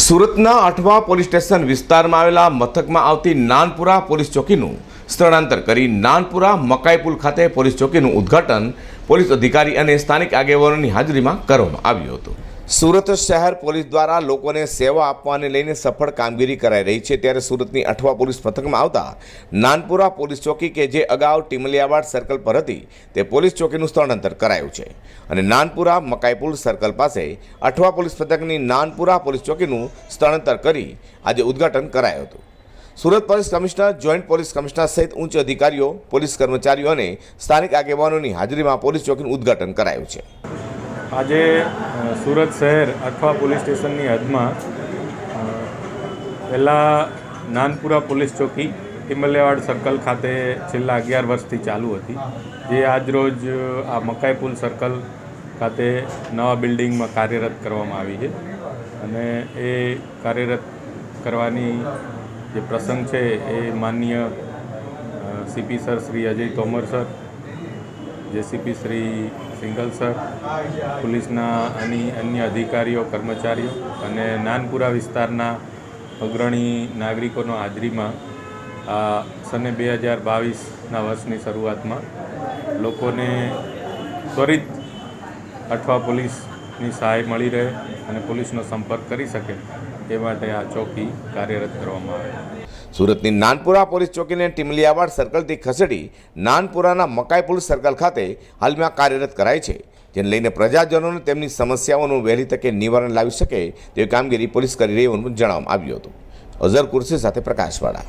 સુરતના Athwa police station વિસ્તારમાં આવેલા મથકમાં આવતી નાનપુરા પોલીસ ચોકીનું સ્થળાંતર કરી નાનપુરા મકાઈપુલ ખાતે પોલીસ ચોકીનું ઉદ્ઘાટન પોલીસ અધિકારી અને સ્થાનિક આગેવાનોની હાજરીમાં કરવામાં આવ્યું હતું. સુરત શહેર પોલીસ દ્વારા લોકોને સેવા આપવાને લઈને સફળ કામગીરી કરાઈ રહી છે ત્યારે સુરતની અઠવા પોલીસ મથકમાં આવતા નાનપુરા પોલીસ ચોકી કે જે અગાઉ ટીમલિયાવાડ સર્કલ પર હતી, તે પોલીસ ચોકીનું સ્થળાંતર કરાયું છે. અને નાનપુરા મકાઈપુલ સર્કલ પાસે અઠવા પોલીસ મથકની નાનપુરા પોલીસ ચોકીનું સ્થળાંતર કરી આજે ઉદ્ઘાટન કરાયું હતું. Surat police commissioner, joint police commissioner સહિત ઉચ્ચ અધિકારીઓ, પોલીસ કર્મચારીઓ અને સ્થાનિક આગેવાનોની હાજરીમાં પોલીસ ચોકીનું ઉદ્ઘાટન કરાયું છે. આજે સુરત શહેર અથવા પોલીસ સ્ટેશનની હદમાં પહેલાં નાનપુરા પોલીસ ચોકી ટિમલિયાવાડ સર્કલ ખાતે છેલ્લા અગિયાર વર્ષથી ચાલુ હતી. જે આજરોજ આ મકાઈપુલ સર્કલ ખાતે નવા બિલ્ડિંગમાં કાર્યરત કરવામાં આવી છે. અને એ કાર્યરત કરવાની જે પ્રસંગ છે, એ માન્ય CP sir Shri Ajay Tomar sir JCP Shri Singal sir, પોલીસના અને અન્ય અધિકારીઓ, કર્મચારીઓ અને નાનપુરા વિસ્તારના અગ્રણી નાગરિકોનો હાજરીમાં આ સને બે હજાર બાવીસના વર્ષની શરૂઆતમાં લોકોને ત્વરિત અઠવા પોલીસની સહાય મળી રહે. અને પોલીસનો સંપર્ક કરી શકે એ માટે આ ચોકી કાર્યરત કરવામાં આવે. સુરતની નાનપુરા પોલીસ ચોકીને ટીમલિયાવાડ સર્કલથી ખસેડી નાનપુરાના મકાઈ પોલીસ સર્કલ ખાતે હાલમાં કાર્યરત કરાય છે. જેને લઈને પ્રજાજનોને તેમની સમસ્યાઓનું વહેલી તકે નિવારણ લાવી શકે તેવી કામગીરી પોલીસ કરી રહી હોવાનું જણાવવામાં આવ્યું હતું. અઝર કુર્સી સાથે પ્રકાશવાળા.